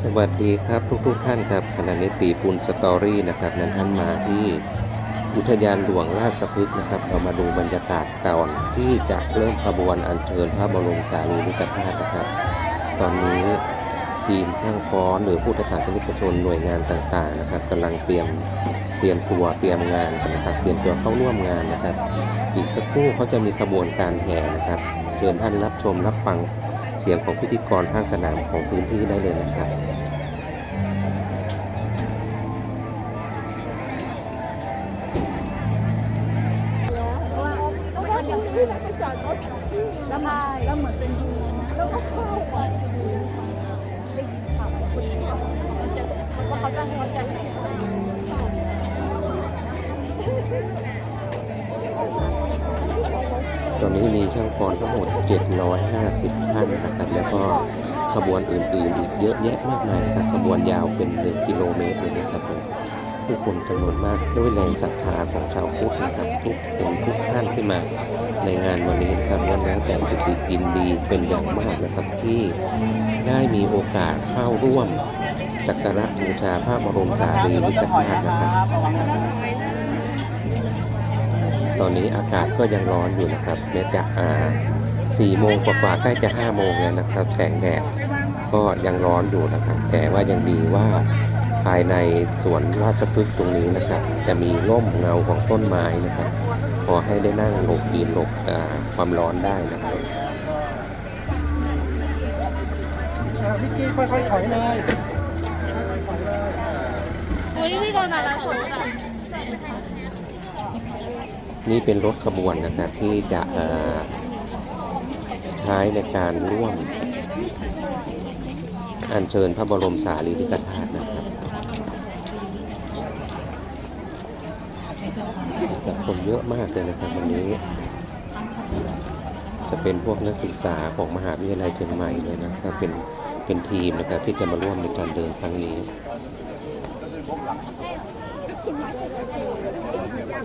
สวัสดีครับทุกๆท่านครับขณะนี้ตีปุนสตอรี่นะครับ นั้นท่านมาที่อุทยานหลวงราชพฤกษ์นะครับ เรามาดูบรรยากาศก่อนที่จะเริ่มขบวนอัญเชิญพระบรมสารีริกธาตุนะครับ ตอนนี้ทีมช่างฟ้อนหรือผู้ศาสนิกชนหน่วยงานต่างๆนะครับกำลังเตรียมเตรียมตัวเตรียมงานกันนะครับ เตรียมตัวเข้าร่วมงานนะครับ อีกสักครู่เขาจะมีขบวนการแห่นะครับ เชิญท่านรับชมรับฟัง เสียงของพิธีกรทางสนามของพื้นที่ได้เลยนะครับแล้วก็ยังมีแล้วเหมือนเป็นดูแล้วก็เข้าไปเขาจะเขาจะเขาจะ ตอนนี้มีช่างฟ้อนทั้งหมด 750 ท่านนะครับ แล้วก็ขบวนอื่นๆอีกเยอะแยะมากมายนะครับ ขบวนยาวเป็น 1 กิโลเมตรเลยนะครับผมผู้คนจำนวนมากด้วยแรงศรัทธาของชาวพุทธนะครับ ทุกคนทุกท่านที่มาในงานวันนี้นะครับล้นแล้วแต่ปิติยินดีเป็นอย่างมากนะครับที่ได้มีโอกาสเข้าร่วมจักการะบูชาพระบรมสารีริกธาตุนะครับ ตอนนี้อากาศก็ยังร้อนอยู่นะครับแม้จะอ่าสี่โมงกว่าๆใกล้จะห้าโมงแล้วนะครับ แสงแดดก็ยังร้อนอยู่นะครับ แต่ว่ายังดีว่าภายในสวนราชพฤกษ์ตรงนี้นะครับ จะมีร่มเงาของต้นไม้นะครับ พอให้ได้นั่งหลบยืนหลบความร้อนได้นะครับพี่กี้ค่อยๆถอยเลยเฮ้ยพี่ตอนนั้นละคนอะ นี่เป็นรถขบวนนะครับที่จะใช้ในการร่วม อัญเชิญพระบรมสารีริกธาตุนะครับสักคนเยอะมากเลยนะครับวันนี้ จะเป็นพวกนักศึกษาของมหาวิทยาลัยเชียงใหม่เลยนะครับเป็นเป็นทีมนะครับที่จะมาร่วมในการเดินครั้งนี้ น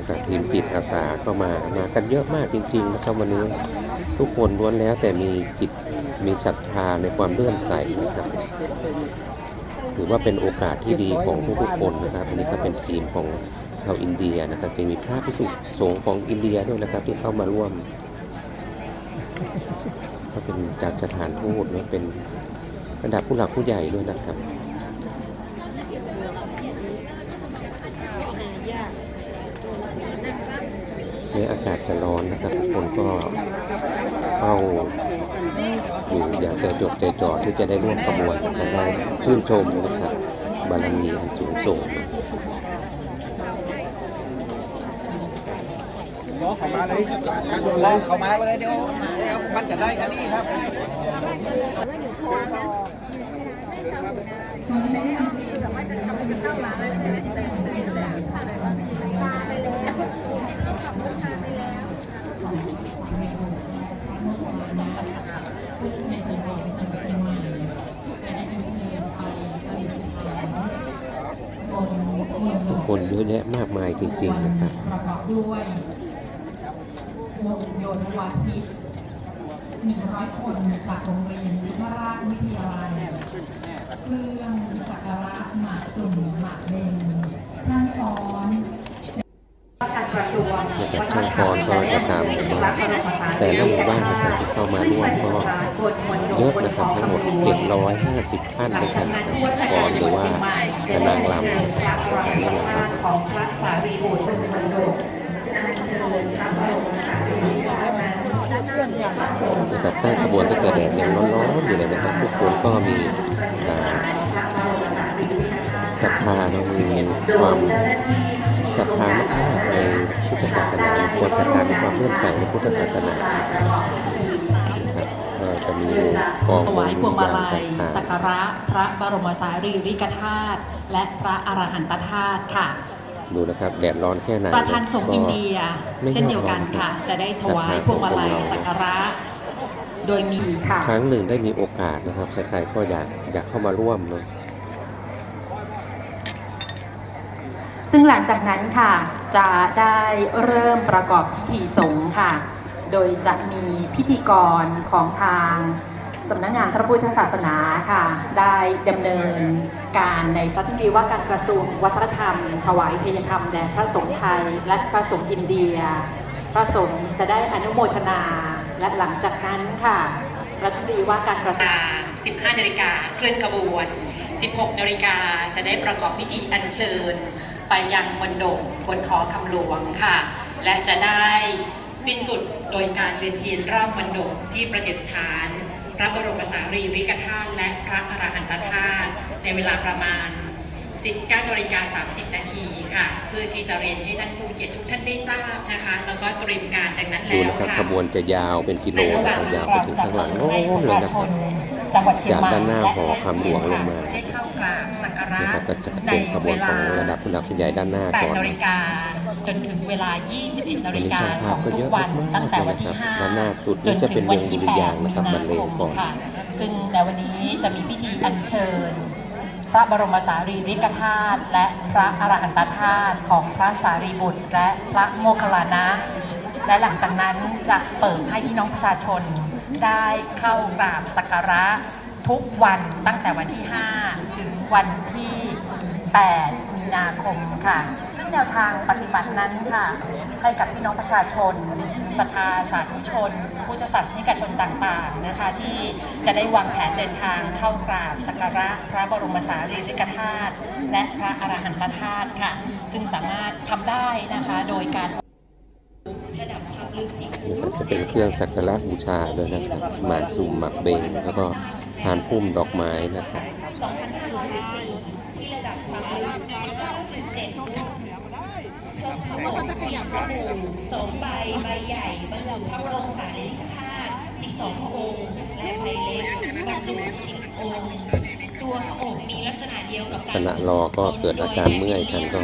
ะครับทีมจิตอาสาก็มามากันเยอะมากจริงๆนะครับวันนี้ทุกคนล้วนแล้วแต่มีจิตมีศรัทธาในความเลื่อมใสนะครับ ถือว่าเป็นโอกาสที่ดีของทุกๆคนนะครับ อันนี้ก็เป็นทีมของ ชาวอินเดียนะครับจะมีพระพิสุสงฆ์ของอินเดียด้วยนะครับ ที่เข้ามาร่วม ก็เป็นจากสถานทูตและเป็นระดับผู้หลักผู้ใหญ่ด้วยนะครับในอากาศจะร้อนนะครับ ทุกคนก็เข้าอยู่อย่างใจจดใจจ่อที่จะได้ร่วมขบวนนะครับชื่นชมนะครับบารมีอันสูงส่ง ล้อ เขามาเลยล้อเขามาเลยเดี๋ยวเดี๋ยวมันจะได้อันนี้ครับคนเยอะแยะมากมายจริงๆนะครับ ยวงโยธวาทิตหนึ่งร้อยคนจากโรงเรียนยุพราชวิทยาลัยเครื่องสักการะหมากสุ่มหมากเบนช่างฟ้อนการกระทรวงนะครับช่างฟ้อนก็จะตามแต่ละหมู่บ้านนะครับที่เข้ามาร่วมก็เยอะนะครับทั้งหมด 750 ท่านด้วยกันนะครับฟ้อนหรือว่าจะนางรำนะครับของพระสารีบุตรมณฑลอัญเชิญ นะครับใต้ขบวนตั้งแต่แดดยังร้อนๆอยู่เลยนะครับทุกคนก็มีศรัทธาเนอะมีความศรัทธามากในพุทธศาสนาความศรัทธามีความเลื่อมใสในพุทธศาสนาครับก็จะมีกองถวายพวงมาลัยสักการะพระบรมสารีริกธาตุและพระอรหันตธาตุค่ะ ดูนะครับแดดร้อนแค่ไหนประธานสงฆ์ก็อินเดียไม่เช่นเดียวกันค่ะ จะได้ถวายพวงมาลัยสักการะ โดยมีค่ะครั้งหนึ่งได้มีโอกาสนะครับใครๆก็อยากอยากเข้ามาร่วมเนอะซึ่งหลังจากนั้นค่ะจะได้เริ่มประกอบพิธีสงฆ์ค่ะ โดยจะมีพิธีกรของทาง สำนักงานพระพุทธศาสนาค่ะ ได้ดำเนินการในรัฐมนตรีว่าการกระทรวงวัฒนธรรม ถวายเทยธรรมแด่พระสงฆ์ไทย และพระสงฆ์อินเดีย พระสงฆ์จะได้อนุโมทนา และหลังจากนั้นค่ะ รัฐมนตรีว่าการกระทรวง 15 นาฬิกาเคลื่อนขบวน 16 นาฬิกาจะได้ประกอบพิธีอัญเชิญ ไปยังมณฑปบนหอคำหลวงค่ะ และจะได้สิ้นสุดโดยการเวียนเทียนรอบมณฑปที่ประดิษฐาน ระบรมสารีริกธาตุและพระอรหันตธาตุในเวลาประมาณ 19นาฬิกา30 นาทีค่ะ เพื่อที่จะเรียนให้ท่านผู้มีเกียรติทุกท่านได้ทราบนะคะ แล้วก็เตรียมการดังนั้นดูแล้วนะครับค่ะขบวนจะยาวเป็นกิโลนะครับยาวไปถึงข้างหลังโน้นเลยนะครับจังหวัดเชียงใหม่จากด้านหน้าหอคำหลวงลงมาได้เข้า กราบสักการะนะครับก็จะในเป็นขบวเวนของลาระดับผู้หลักผู้ใหญ่ด้านหน้าก่อน8นาฬิกาจนถึงเวลา 21นาฬิกาวันนี้ขช่างองภาพก็ทุเยกอะวันมากๆตั้งแต่วันที่เลยนะครับด้านหน้าสุด5จนจะเป็ถึนงวันที่วงดุริยางค์8นะครับมีบรรเลงก่อนค่ะซึ่งในวันนี้จะมีพิธีอัญเชิญ พระบรมสารีริกธาตุและพระอรหันตธาตุของพระสารีบุตร และพระโมคคัลลานะและหลังจากนั้นจะเปิดให้พี่น้องประชาชนได้เข้ากราบสักการะ ทุกวันตั้งแต่วันที่ 5 ถึงวันที่ 8 มีนาคมค่ะ ซึ่งแนวทางปฏิบัตินั้นค่ะ ให้กับพี่น้องประชาชนศรัทธาสาธุชนพุทธศาสนิกชนต่างๆนะคะ ที่จะได้วางแผนเดินทางเข้ากราบสักการะพระบรมสารีริกธาตุและพระอรหันตธาตุค่ะ ซึ่งสามารถทำได้นะคะโดยการนะครับจะเป็นเครื่องสักการะบูชาด้วยนะครับหมากสุ่มหมากเบงแล้วก็ ทานพุ่มดอกไม้นะครับที่ระดับกระปูสองใบใบใหญ่บรรจุพระบรมสารีริกธาตุ12องค์และใบเล็กบรรจุ10องค์ตัวพระองค์มีลักษณะเดียวกับขณะรอก็เกิดอาการเมื่อยกันก็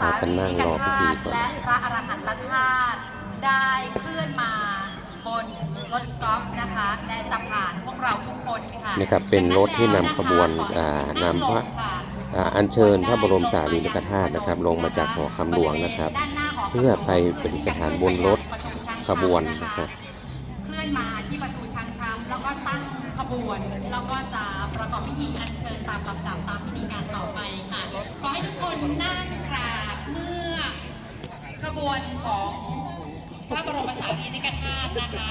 พากันนั่งรอพิธีก่อนและพระอรหันตธาตุได้เคลื่อนมาบนรถกอล์ฟนะคะ และจะผ่าน เราทุกคนค่ะนะครับเป็นรถที่นำขบวนอ่านำพระอ่าอัญเชิญพระบรมสารีริกธาตุนะครับ ลงมาจากหอคำหลวงนะครับเพื่อไปประดิษฐานบนรถขบวนนะครับ เคลื่อนมาที่ประตูช้างคำแล้วก็ตั้งขบวน แล้วก็จะประกอบพิธีอัญเชิญตามลำดับตามพิธีการต่อไปค่ะ ขอให้ทุกคนนั่งกราบเมื่อขบวนของพระบรมสารีริกธาตุนะคะ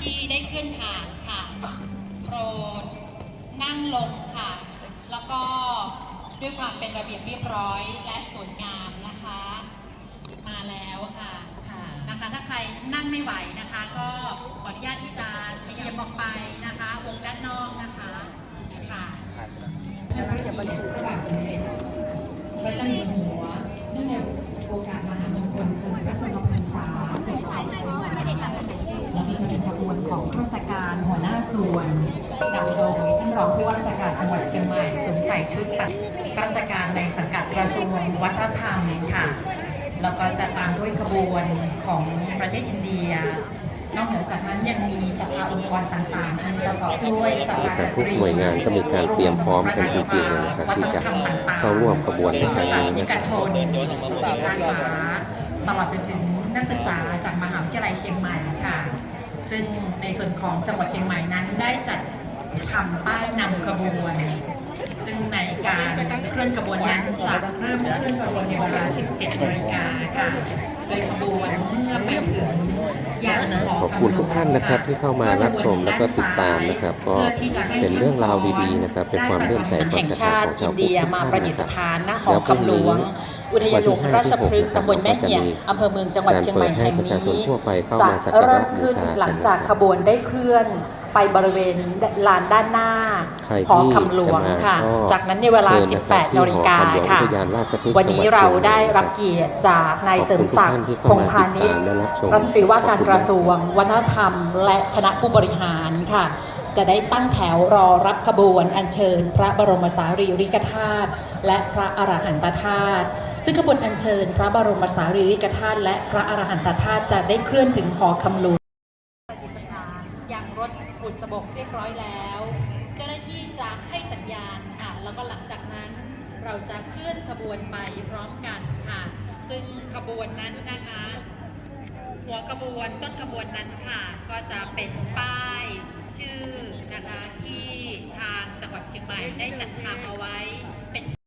ที่ได้เคลื่อนผ่านค่ะ โปรดนั่งลงค่ะ แล้วก็ด้วยความเป็นระเบียบเรียบร้อยและสวยงามนะคะ มาแล้วค่ะนะคะ ถ้าใครนั่งไม่ไหวนะคะ ก็ขออนุญาตที่จะเทียมออกไปนะคะ วงด้านนอกนะคะค่ะจะบรรจุพระบาทสมเด็จพระเจ้าอยู่หัวเนื่องในโอกาสมหามงคลเฉลิมพระชนมพรรษาและมีเป็นขบวนของข้ารา ส่วนนำโดยท่านรองผู้ว่าราชการจังหวัดเชียงใหม่สวมใส่ชุดปัดข้าราชการในสังกัดกระทรวงวัฒนธรรมค่ะ แล้วก็จะตามด้วยขบวนของประเทศอินเดีย นอกเหนือจากนั้นยังมีสภาองค์กรต่างๆอันประกอบด้วยสภาสทุกตรีหน่วยงานก็มีการเตรียมพร้อมกันจริงๆเลยนะครับที่จะเข้าร่วมขบวนในครั้งนี้นินะกครับชนจิตอาสาตลอดจนถึงนักศึกษาจากมหาวิทยาลัยเชียงใหม่ค่ะ ซึ่งในส่วนของจังหวัดเชียงใหม่นั้นได้จัดทำป้ายนำขบวน ซึ่งในการเคลื่อนขบวนนั้นจะเริ่มเคลื่อนขบวนในเวลา 17นาฬิกาค่ะโดยขบวนเมื่อไปถึงยานหอขอบคุณทุกท่านนะครับที่เข้ามารับชมแล้วก็ติดตามนะครับ ก็เป็นเรื่องราวดีๆนะครับ เป็นความเลื่อมใสความศรัทธาของชาวพุทธทุกท่านนะครับแล้วพรุ่งนี้ อุทยานหลวงราชพฤกษ์ตำบลแม่เหี่ยอำเภอเมืองจังหวัดเชียงใหม่แห่งการเปิดให้ประชาชนนี้ทั่วไปเข้าจะมาสักการะเริ่มขึ้นบูชากันหลังจากขบวนได้เคลื่อนไปบริเวณลานด้านหน้าใครหอที่คำหลวงจะมาค่ะก็จากนั้นในเวลาเชิญนะครับที่18นาฬิกาหอคำหลวงค่ะอุทยานราชพฤกษ์วันนี้จังหวัดเราเชียงใหม่ได้รับเกียรติจากนายเสริมศักดิ์ขอบพคุณงทุกพาท่านที่ณิชเข้ามาติดตามย์และรับชมรัฐมนตรีว่าการกระทรวงวัฒนธรรม และคณะผู้บริหารค่ะ จะได้ตั้งแถวรอรับขบวนอัญเชิญ พระบรมสารีริกธาตุและพระอรหันตธาตุ ซึ่งขบวนอัญเชิญ พระบรมสารีริกธาตุและพระอรหันตธาตุจะได้เคลื่อนถึงหอคำลุงประดิสถานอยังรถบุษบกเรียบร้อยแล้ว เจ้าหน้าที่จะให้สัญญาณค่ะแล้วก็หลังจากนั้น เราจะเคลื่อนขบวนไปพร้อมกันค่ะ ซึ่งขบวนนั้นนะคะ หัวขบวนต้นขบวนนั้นค่ะ ก็จะเป็นป้ายชื่อนะคะที่ทางจังหวัดเชียงใหม่ได้จัดทำเอาไว้เป็น